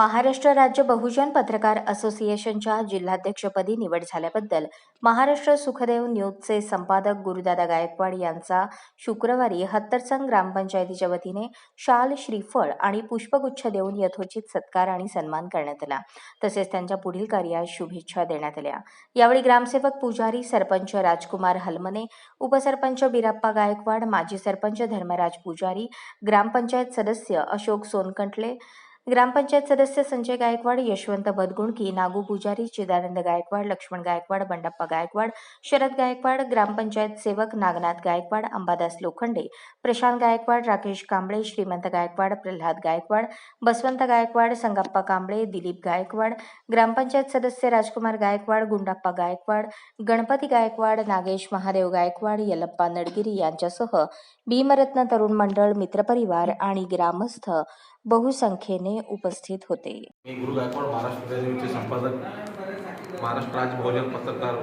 महाराष्ट्र राज्य बहुजन पत्रकार असोसिएशनच्या जिल्हाध्यक्षपदी निवड झाल्याबद्दल महाराष्ट्र सुखदेव न्यूजचे संपादक गुरुदादा गायकवाड यांचा शुक्रवारी हत्तरसंग ग्रामपंचायतीच्या वतीने शाल श्रीफळ आणि पुष्पगुच्छ देऊन यथोचित सत्कार आणि सन्मान करण्यात आला. तसेच त्यांच्या पुढील कार्यास शुभेच्छा देण्यात आल्या. यावेळी ग्रामसेवक पुजारी सरपंच राजकुमार हलमने उपसरपंच बिराप्पा गायकवाड माजी सरपंच धर्मराज पुजारी ग्रामपंचायत सदस्य अशोक सोनकंटले ग्रामपंचायत सदस्य संजय गायकवाड यशवंत बदगुणकी नागू पुजारी चिदानंद गायकवाड लक्ष्मण गायकवाड बंडप्पा गायकवाड शरद गायकवाड ग्रामपंचायत सेवक नागनाथ गायकवाड अंबादास लोखंडे प्रशांत गायकवाड राकेश कांबळे श्रीमंत गायकवाड प्रल्हाद गायकवाड बसवंत गायकवाड संगप्पा कांबळे दिलीप गायकवाड ग्रामपंचायत सदस्य राजकुमार गायकवाड गुंडाप्पा गायकवाड गणपती गायकवाड नागेश महादेव गायकवाड यलप्पा नडगिरी यांच्यासह भीमरत्न तरुण मंडळ मित्रपरिवार आणि ग्रामस्थ बहुसंख्येने उपस्थित होते. मी गुरु गायकवाड महाराष्ट्र संपादक महाराष्ट्र राज्य बहुजन पत्रकार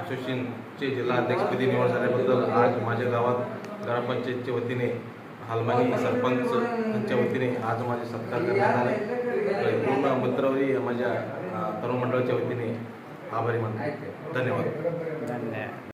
असोसिएशनचे जिल्हा अध्यक्षपदी निवड झाल्याबद्दल आज माझ्या गावात ग्रामपंचायतच्या वतीने हालमानी सरपंच यांच्या वतीने आज माझे सत्कार करण्यात आले. पूर्ण मित्रवरी माझ्या तरुण मंडळाच्या वतीने आभारी मानतो. धन्यवाद.